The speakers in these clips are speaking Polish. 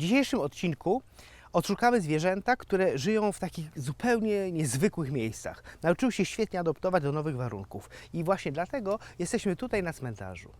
W dzisiejszym odcinku odszukamy zwierzęta, które żyją w takich zupełnie niezwykłych miejscach. Nauczyły się świetnie adoptować do nowych warunków i właśnie dlatego jesteśmy tutaj na cmentarzu.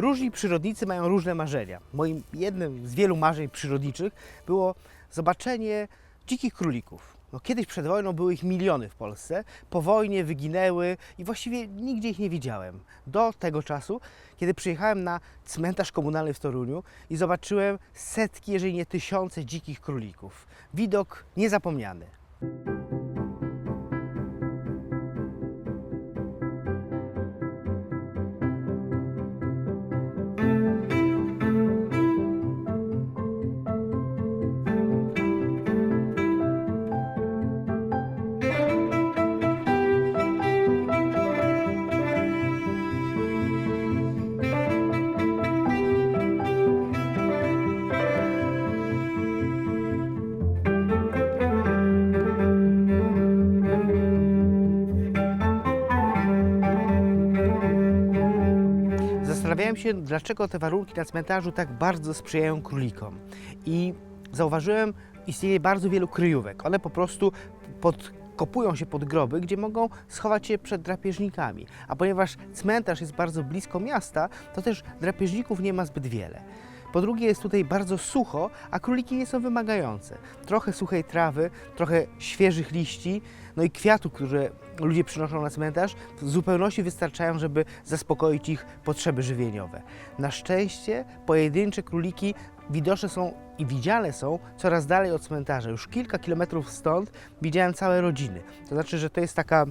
Różni przyrodnicy mają różne marzenia. Moim jednym z wielu marzeń przyrodniczych było zobaczenie dzikich królików. No, kiedyś przed wojną były ich miliony w Polsce, po wojnie wyginęły i właściwie nigdzie ich nie widziałem. Do tego czasu, kiedy przyjechałem na cmentarz komunalny w Toruniu i zobaczyłem setki, jeżeli nie tysiące dzikich królików. Widok niezapomniany. Zastanawiałem się, dlaczego te warunki na cmentarzu tak bardzo sprzyjają królikom. I zauważyłem istnienie bardzo wielu kryjówek. One po prostu podkopują się pod groby, gdzie mogą schować się przed drapieżnikami. A ponieważ cmentarz jest bardzo blisko miasta, to też drapieżników nie ma zbyt wiele. Po drugie jest tutaj bardzo sucho, a króliki nie są wymagające. Trochę suchej trawy, trochę świeżych liści, no i kwiatów, które ludzie przynoszą na cmentarz, w zupełności wystarczają, żeby zaspokoić ich potrzeby żywieniowe. Na szczęście pojedyncze króliki widoczne są i widziane są coraz dalej od cmentarza. Już kilka kilometrów stąd widziałem całe rodziny. To znaczy, że to jest taka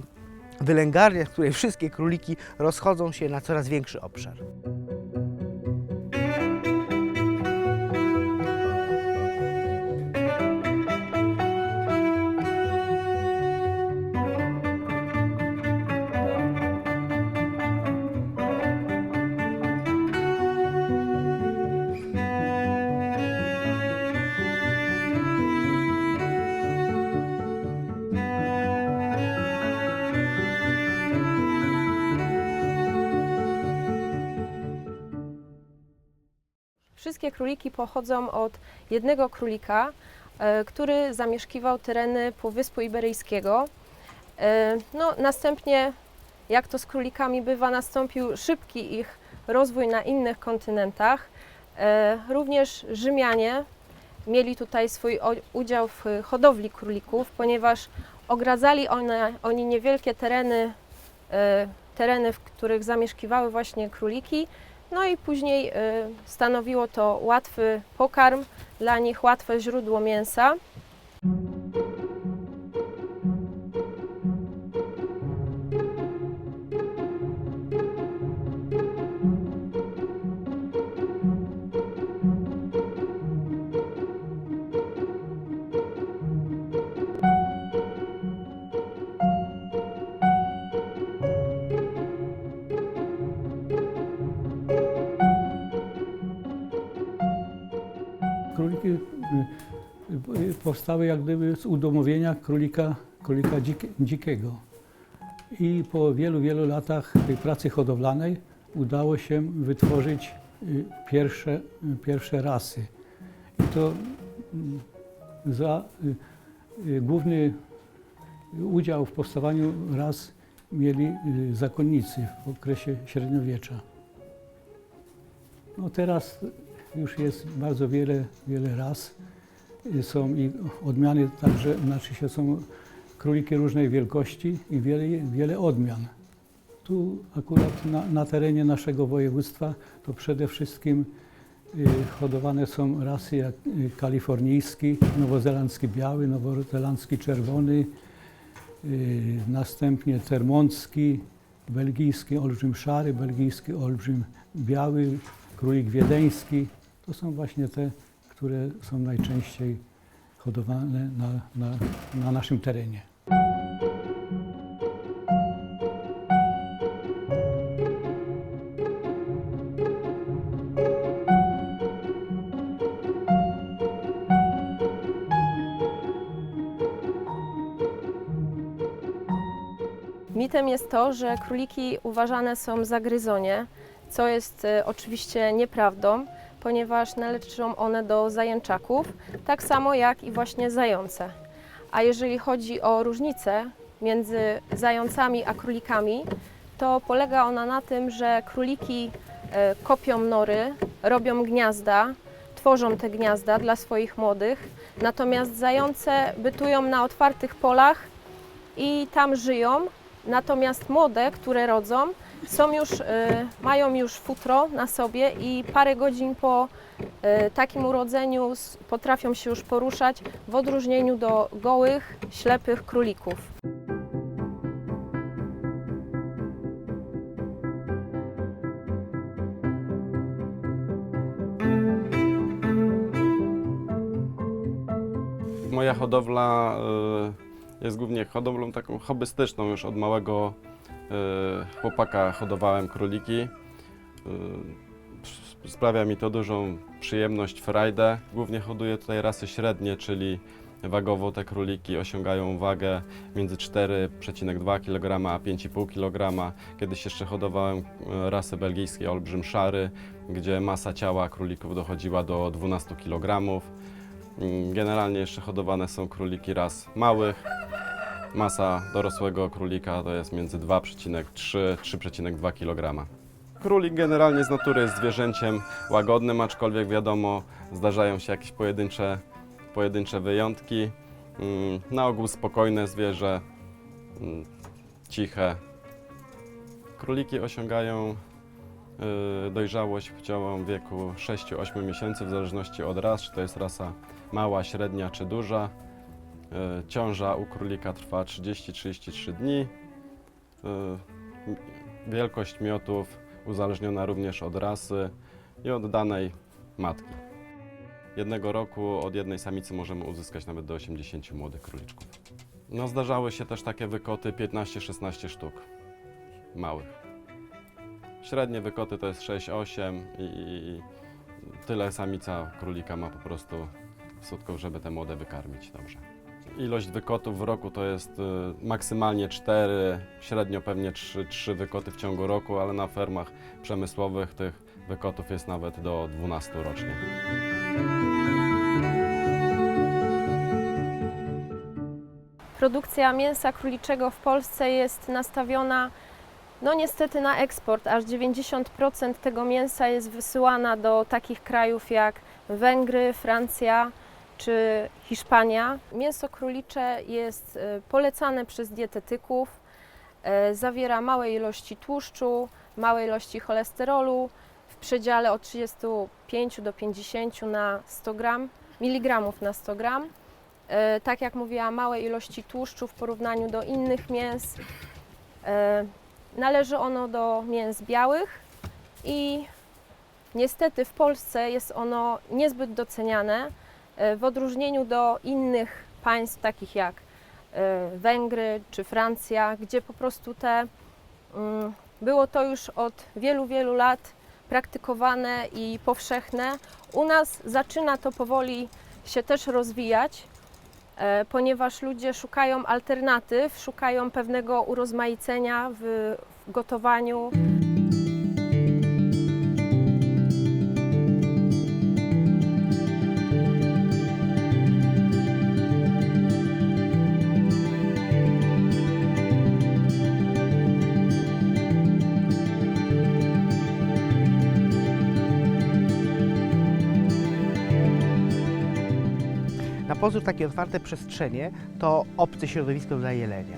wylęgarnia, w której wszystkie króliki rozchodzą się na coraz większy obszar. Wszystkie króliki pochodzą od jednego królika, e, który zamieszkiwał tereny Półwyspu Iberyjskiego. E, No, następnie, jak to z królikami bywa, nastąpił szybki ich rozwój na innych kontynentach. E, Również Rzymianie mieli tutaj swój udział w hodowli królików, ponieważ ogradzali one, oni niewielkie tereny, tereny, w których zamieszkiwały właśnie króliki. No i później y, stanowiło to łatwy pokarm dla nich, łatwe źródło mięsa. Powstały jak gdyby z udomowienia królika, królika dzik, dzikiego. I po wielu, wielu latach tej pracy hodowlanej udało się wytworzyć y, pierwsze, y, pierwsze rasy. I to mm, za y, główny udział w powstawaniu ras mieli zakonnicy w okresie średniowiecza. No teraz już jest bardzo wiele, wiele ras. Są i odmiany także, znaczy się są króliki różnej wielkości i wiele, wiele odmian. Tu akurat na, na terenie naszego województwa to przede wszystkim y, hodowane są rasy jak y, kalifornijski, nowozelandzki biały, nowozelandzki czerwony, y, następnie termoncki, belgijski olbrzym szary, belgijski olbrzym biały, królik wiedeński. To są właśnie te, które są najczęściej hodowane na, na, na naszym terenie. Mitem jest to, że króliki uważane są za gryzonie, co jest y, oczywiście nieprawdą ponieważ należą one do zajęczaków, tak samo jak i właśnie zające. A jeżeli chodzi o różnicę między zającami a królikami, to polega ona na tym, że króliki e, kopią nory, robią gniazda, tworzą te gniazda dla swoich młodych, natomiast zające bytują na otwartych polach i tam żyją, natomiast młode, które rodzą, są już, y, mają już futro na sobie i parę godzin po y, takim urodzeniu potrafią się już poruszać w odróżnieniu do gołych, ślepych królików. Moja hodowla y, jest głównie hodowlą taką hobbystyczną. Już od małego chłopaka hodowałem króliki. Y, Sprawia mi to dużą przyjemność, frajdę. Głównie hoduję tutaj rasy średnie, czyli wagowo te króliki osiągają wagę między 4,2 kg a 5,5 kg. Kiedyś jeszcze hodowałem y, rasy belgijskie olbrzym szary, gdzie masa ciała królików dochodziła do 12 kg. Mm, Generalnie jeszcze hodowane są króliki ras małych. Masa dorosłego królika to jest między 2,3-3,2 kg. Królik generalnie z natury jest zwierzęciem łagodnym, aczkolwiek wiadomo, zdarzają się jakieś pojedyncze, pojedyncze wyjątki. Mm, Na ogół spokojne zwierzę, mm, ciche. Króliki osiągają y, dojrzałość w wieku 6-8 miesięcy, w zależności od ras, czy to jest rasa mała, średnia czy duża. Y, Ciąża u królika trwa 30-33 dni. M- Wielkość miotów uzależniona również od rasy i od danej matki. Jednego roku od jednej samicy możemy uzyskać nawet do 80 młodych króliczków. No zdarzały się też takie wykoty 15-16 sztuk małych. Średnie wykoty to jest 6-8 i, i tyle samica królika ma po prostu sutków, żeby te młode wykarmić dobrze. Ilość wykotów w roku to jest y, maksymalnie 4, średnio pewnie 3, 3 wykoty w ciągu roku, ale na fermach przemysłowych tych wykotów jest nawet do 12 rocznie. Produkcja mięsa króliczego w Polsce jest nastawiona no niestety na eksport. Aż 90% tego mięsa jest wysyłana do takich krajów jak Węgry, Francja czy Hiszpania. Mięso królicze jest e, polecane przez dietetyków. E, Zawiera małe ilości tłuszczu, małe ilości cholesterolu w przedziale od 35 do 50 na 100 gram, miligramów na 100 gram. E, tak jak mówiłam, małe ilości tłuszczu w porównaniu do innych mięs. Należy ono do mięs białych i niestety w Polsce jest ono niezbyt doceniane w odróżnieniu do innych państw, takich jak e, Węgry czy Francja, gdzie po prostu te mm, było to już od wielu, wielu lat praktykowane i powszechne. U nas zaczyna to powoli się też rozwijać, e, ponieważ ludzie szukają alternatyw, szukają pewnego urozmaicenia w gotowaniu. Pozór takie otwarte przestrzenie to obce środowisko dla jelenia.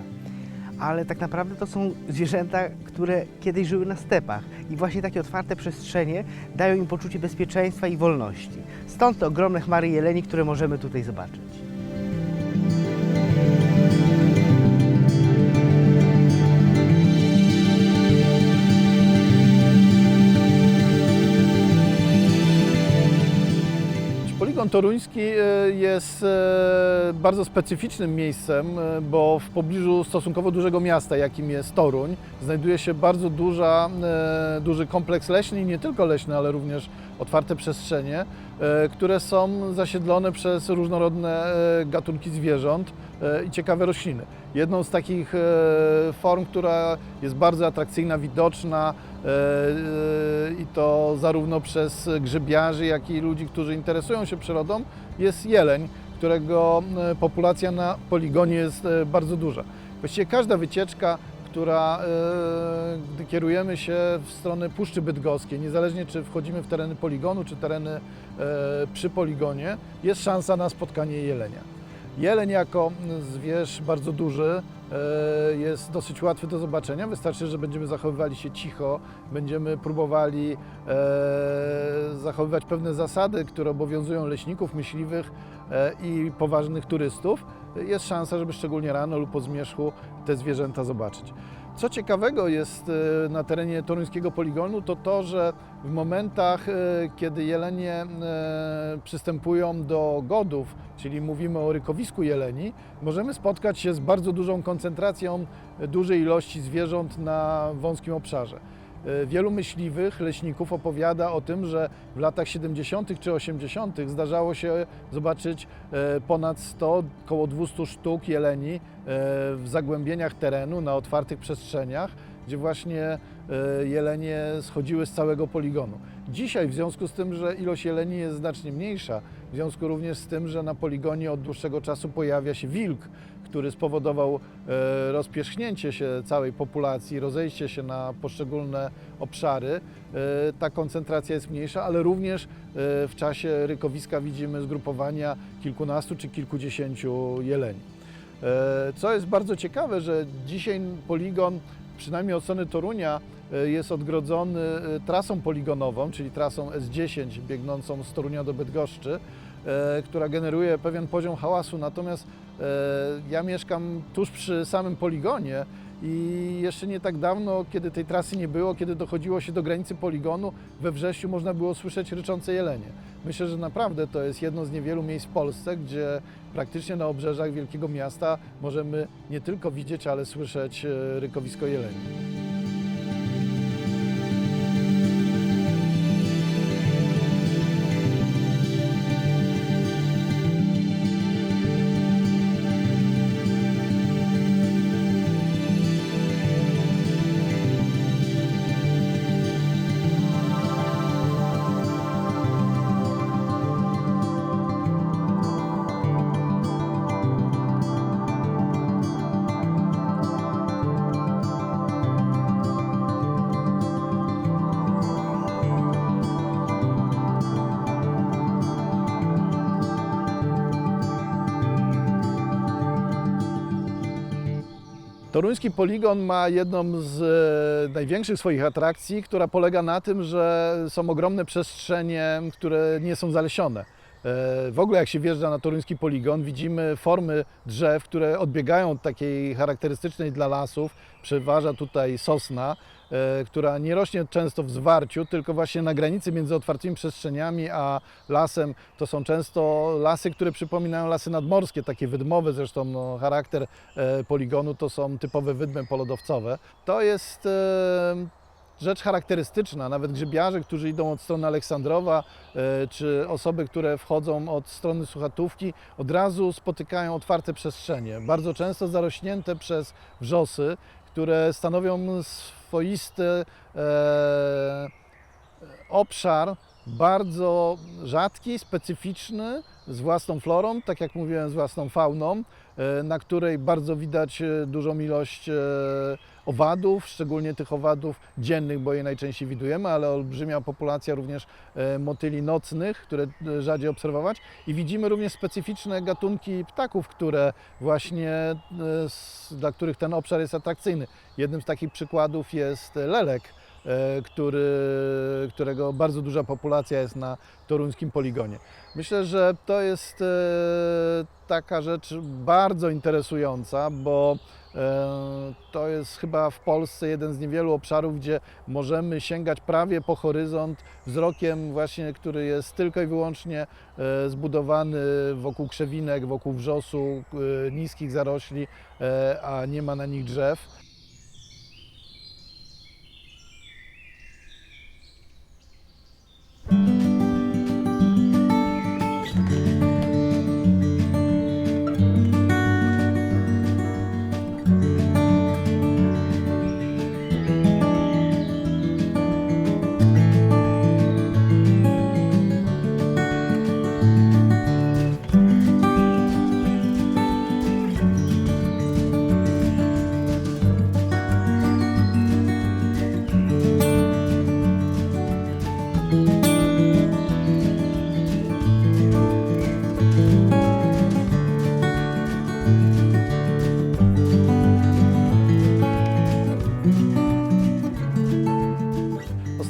Ale tak naprawdę to są zwierzęta, które kiedyś żyły na stepach i właśnie takie otwarte przestrzenie dają im poczucie bezpieczeństwa i wolności. Stąd te ogromne chmary jeleni, które możemy tutaj zobaczyć. Poligon toruński e, jest e, bardzo specyficznym miejscem, e, bo w pobliżu stosunkowo dużego miasta, jakim jest Toruń, znajduje się bardzo duża, duży kompleks leśny nie tylko leśny, ale również otwarte przestrzenie, które są zasiedlone przez różnorodne e, gatunki zwierząt e, i ciekawe rośliny. Jedną z takich e, form, która jest bardzo atrakcyjna, widoczna e, e, i to zarówno przez grzybiarzy, jak i ludzi, którzy interesują się przyrodą, jest jeleń, którego e, populacja na poligonie jest e, bardzo duża. Właściwie każda wycieczka, która, e, gdy kierujemy się w stronę Puszczy Bydgoskiej, niezależnie czy wchodzimy w tereny poligonu, czy tereny e, przy poligonie, jest szansa na spotkanie jelenia. Jeleń jako zwierz bardzo duży e, jest dosyć łatwy do zobaczenia. Wystarczy, że będziemy zachowywali się cicho, będziemy próbowali zachowywać pewne zasady, które obowiązują leśników, myśliwych i poważnych turystów. Jest szansa, żeby szczególnie rano lub po zmierzchu te zwierzęta zobaczyć. Co ciekawego jest e, na terenie toruńskiego poligonu, to to, że w momentach, e, kiedy jelenie e, przystępują do godów, czyli mówimy o rykowisku jeleni, możemy spotkać się z bardzo dużą koncentracją dużej ilości zwierząt na wąskim obszarze. E, Wielu myśliwych, leśników opowiada o tym, że w latach 70. czy 80. zdarzało się zobaczyć e, ponad 100, około 200 sztuk jeleni e, w zagłębieniach terenu, na otwartych przestrzeniach, gdzie właśnie e, jelenie schodziły z całego poligonu. Dzisiaj w związku z tym, że ilość jeleni jest znacznie mniejsza, w związku również z tym, że na poligonie od dłuższego czasu pojawia się wilk, który spowodował e, rozpierzchnięcie się całej populacji, rozejście się na poszczególne obszary, e, ta koncentracja jest mniejsza, ale również w czasie rykowiska widzimy zgrupowania kilkunastu czy kilkudziesięciu jeleni. Co jest bardzo ciekawe, że dzisiaj poligon, przynajmniej od strony Torunia, e, jest odgrodzony e, trasą poligonową, czyli trasą S10 biegnącą z Torunia do Bydgoszczy, e, która generuje pewien poziom hałasu. Natomiast ja mieszkam tuż przy samym poligonie i jeszcze nie tak dawno, kiedy tej trasy nie było, kiedy dochodziło się do granicy poligonu, we wrześniu można było słyszeć ryczące jelenie. Myślę, że naprawdę to jest jedno z niewielu miejsc w Polsce, gdzie praktycznie na obrzeżach wielkiego miasta możemy nie tylko widzieć, ale słyszeć e, rykowisko jeleni. Toruński poligon ma jedną z e, największych swoich atrakcji, która polega na tym, że są ogromne przestrzenie, które nie są zalesione. E, W ogóle jak się wjeżdża na toruński poligon, widzimy formy drzew, które odbiegają od takiej charakterystycznej dla lasów. Przeważa tutaj sosna, która nie rośnie często w zwarciu, tylko właśnie na granicy między otwartymi przestrzeniami a lasem. To są często lasy, które przypominają lasy nadmorskie, takie wydmowe, zresztą no, charakter e, poligonu to są typowe wydmy polodowcowe. To jest e, rzecz charakterystyczna. Nawet grzybiarze, którzy idą od strony Aleksandrowa, e, czy osoby, które wchodzą od strony Suchatówki, od razu spotykają otwarte przestrzenie, bardzo często zarośnięte przez wrzosy, które stanowią swoisty e, obszar bardzo rzadki, specyficzny, z własną florą, tak jak mówiłem, z własną fauną, e, na której bardzo widać e, dużą ilość owadów, szczególnie tych owadów dziennych, bo je najczęściej widujemy, ale olbrzymia populacja również e, motyli nocnych, które e, rzadziej obserwować i widzimy również specyficzne gatunki ptaków, które właśnie e, dla których ten obszar jest atrakcyjny. Jednym z takich przykładów jest lelek, który, którego bardzo duża populacja jest na toruńskim poligonie. Myślę, że to jest taka rzecz bardzo interesująca, bo to jest chyba w Polsce jeden z niewielu obszarów, gdzie możemy sięgać prawie po horyzont wzrokiem właśnie, który jest tylko i wyłącznie e, zbudowany wokół krzewinek, wokół wrzosu, e, niskich zarośli, e, a nie ma na nich drzew.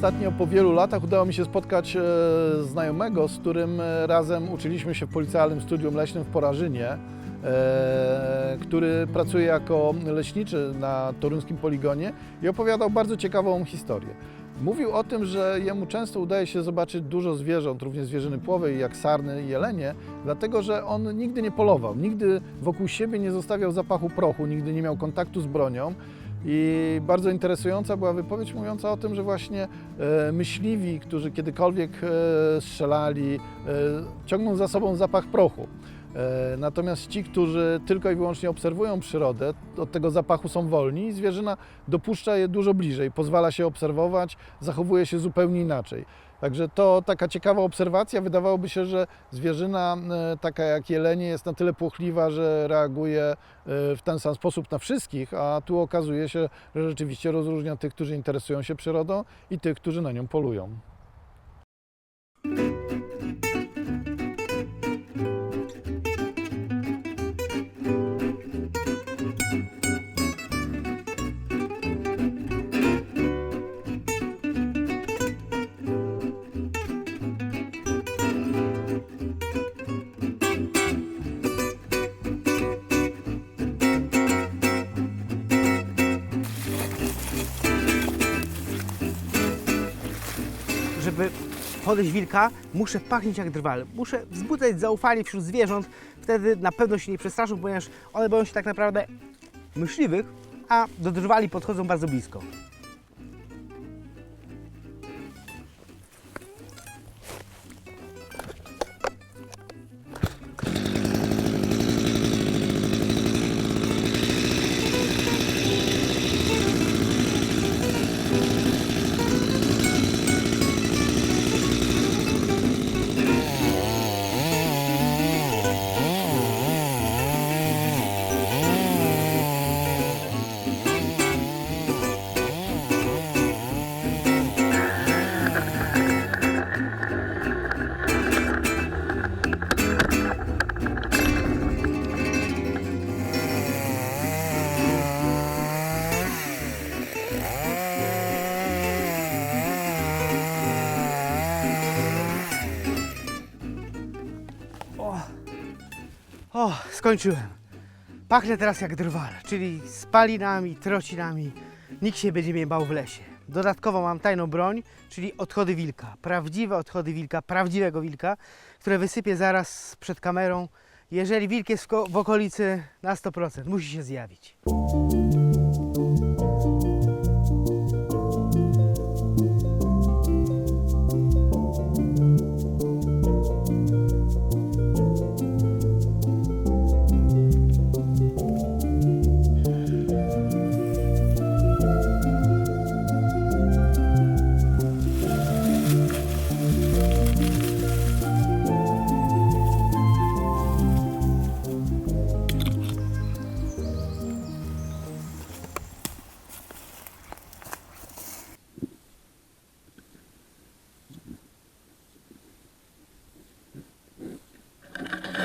Ostatnio po wielu latach udało mi się spotkać e, znajomego, z którym e, razem uczyliśmy się w Policealnym Studium Leśnym w Porażynie, e, który pracuje jako leśniczy na toruńskim poligonie i opowiadał bardzo ciekawą historię. Mówił o tym, że jemu często udaje się zobaczyć dużo zwierząt, również zwierzyny płowej, jak sarny i jelenie, dlatego że on nigdy nie polował, nigdy wokół siebie nie zostawiał zapachu prochu, nigdy nie miał kontaktu z bronią. I bardzo interesująca była wypowiedź mówiąca o tym, że właśnie e, myśliwi, którzy kiedykolwiek e, strzelali, e, ciągną za sobą zapach prochu. Natomiast ci, którzy tylko i wyłącznie obserwują przyrodę, od tego zapachu są wolni i zwierzyna dopuszcza je dużo bliżej, pozwala się obserwować, zachowuje się zupełnie inaczej. Także to taka ciekawa obserwacja. Wydawałoby się, że zwierzyna e, taka jak jelenie jest na tyle płochliwa, że reaguje e, w ten sam sposób na wszystkich, a tu okazuje się, że rzeczywiście rozróżnia tych, którzy interesują się przyrodą i tych, którzy na nią polują. Podejść wilka, muszę pachnieć jak drwal. Muszę wzbudzać zaufanie wśród zwierząt, wtedy na pewno się nie przestraszą, ponieważ one boją się tak naprawdę myśliwych, a do drwali podchodzą bardzo blisko. Skończyłem. Pachnę teraz jak drwal, czyli spalinami, trocinami. Nikt się będzie mnie bał w lesie. Dodatkowo mam tajną broń, czyli odchody wilka. Prawdziwe odchody wilka, prawdziwego wilka, które wysypię zaraz przed kamerą. Jeżeli wilk jest w, w okolicy na 100%, musi się zjawić.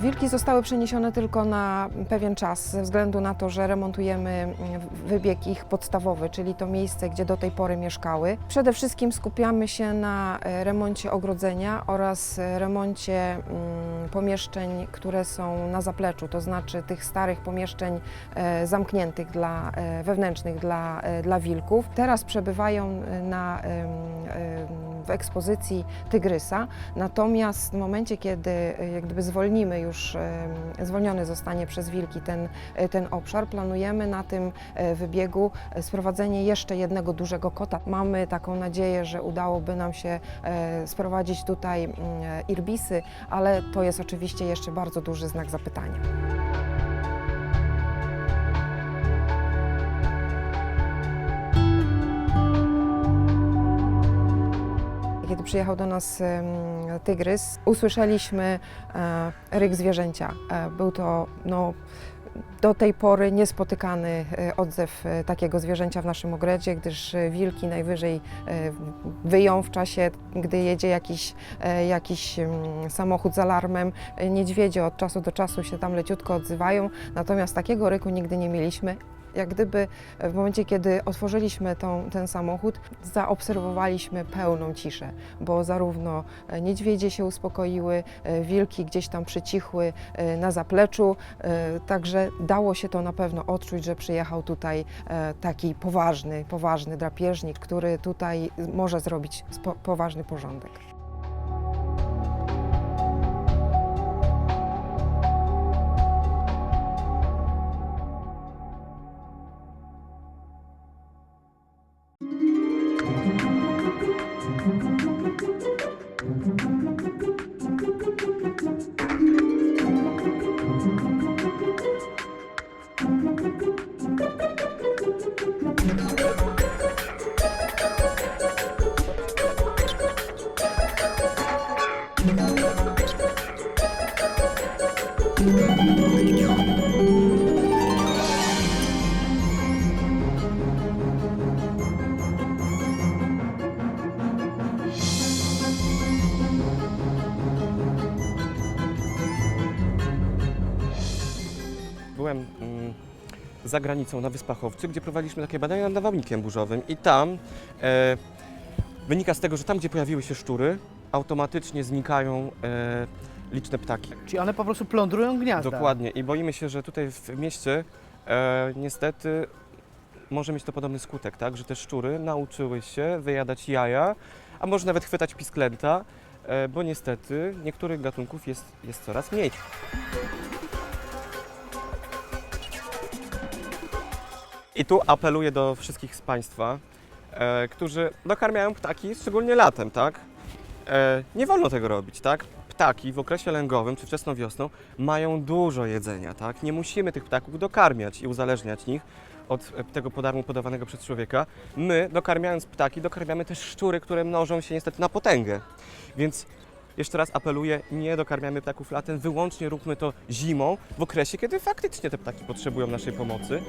Wilki zostały przeniesione tylko na pewien czas, ze względu na to, że remontujemy mm, wybieg ich podstawowy, czyli to miejsce, gdzie do tej pory mieszkały. Przede wszystkim skupiamy się na e, remoncie ogrodzenia oraz e, remoncie mm, pomieszczeń, które są na zapleczu, to znaczy tych starych pomieszczeń e, zamkniętych dla, wewnętrznych dla, dla wilków. Teraz przebywają na, w ekspozycji tygrysa, natomiast w momencie, kiedy jak gdyby zwolnimy już już zwolniony zostanie przez wilki ten, e, ten obszar, planujemy na tym e, wybiegu e, sprowadzenie jeszcze jednego dużego kota. Mamy taką nadzieję, że udałoby nam się sprowadzić tutaj mm, irbisy, ale to jest oczywiście jeszcze bardzo duży znak zapytania. Kiedy przyjechał do nas tygrys, usłyszeliśmy e, ryk zwierzęcia. E, Był to no, do tej pory niespotykany e, odzew takiego zwierzęcia w naszym ogrodzie, gdyż wilki najwyżej wyją w czasie, gdy jedzie jakiś, jakiś samochód z alarmem. Niedźwiedzie od czasu do czasu się tam leciutko odzywają, natomiast takiego ryku nigdy nie mieliśmy. Jak gdyby w momencie, kiedy otworzyliśmy tą, ten samochód, zaobserwowaliśmy pełną ciszę, bo zarówno e, niedźwiedzie się uspokoiły, e, wilki gdzieś tam przycichły e, na zapleczu, e, także dało się to na pewno odczuć, że przyjechał tutaj e, taki poważny, poważny drapieżnik, który tutaj może zrobić poważny porządek. Byłem mm, za granicą na Wyspach Owcy, gdzie prowadziliśmy takie badania nad nawałnikiem burzowym i tam e, wynika z tego, że tam, gdzie pojawiły się szczury, automatycznie znikają e, liczne ptaki. Czyli one po prostu plądrują gniazda. Dokładnie i boimy się, że tutaj w mieście e, niestety może mieć to podobny skutek, tak, że te szczury nauczyły się wyjadać jaja, a może nawet chwytać pisklęta, e, bo niestety niektórych gatunków jest, jest coraz mniej. I tu apeluję do wszystkich z Państwa, e, którzy dokarmiają ptaki, szczególnie latem, tak? E, nie wolno tego robić, tak? Ptaki w okresie lęgowym czy wczesną wiosną mają dużo jedzenia, tak? Nie musimy tych ptaków dokarmiać i uzależniać ich od e, tego podarmu podawanego przez człowieka. My, dokarmiając ptaki, dokarmiamy też szczury, które mnożą się niestety na potęgę. Więc jeszcze raz apeluję, nie dokarmiamy ptaków latem, wyłącznie róbmy to zimą, w okresie, kiedy faktycznie te ptaki potrzebują naszej pomocy.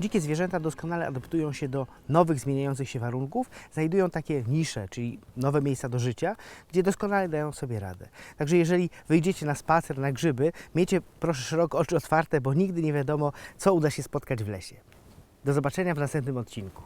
Dzikie zwierzęta doskonale adaptują się do nowych, zmieniających się warunków, znajdują takie nisze, czyli nowe miejsca do życia, gdzie doskonale dają sobie radę. Także jeżeli wyjdziecie na spacer, na grzyby, miejcie proszę szeroko oczy otwarte, bo nigdy nie wiadomo, co uda się spotkać w lesie. Do zobaczenia w następnym odcinku.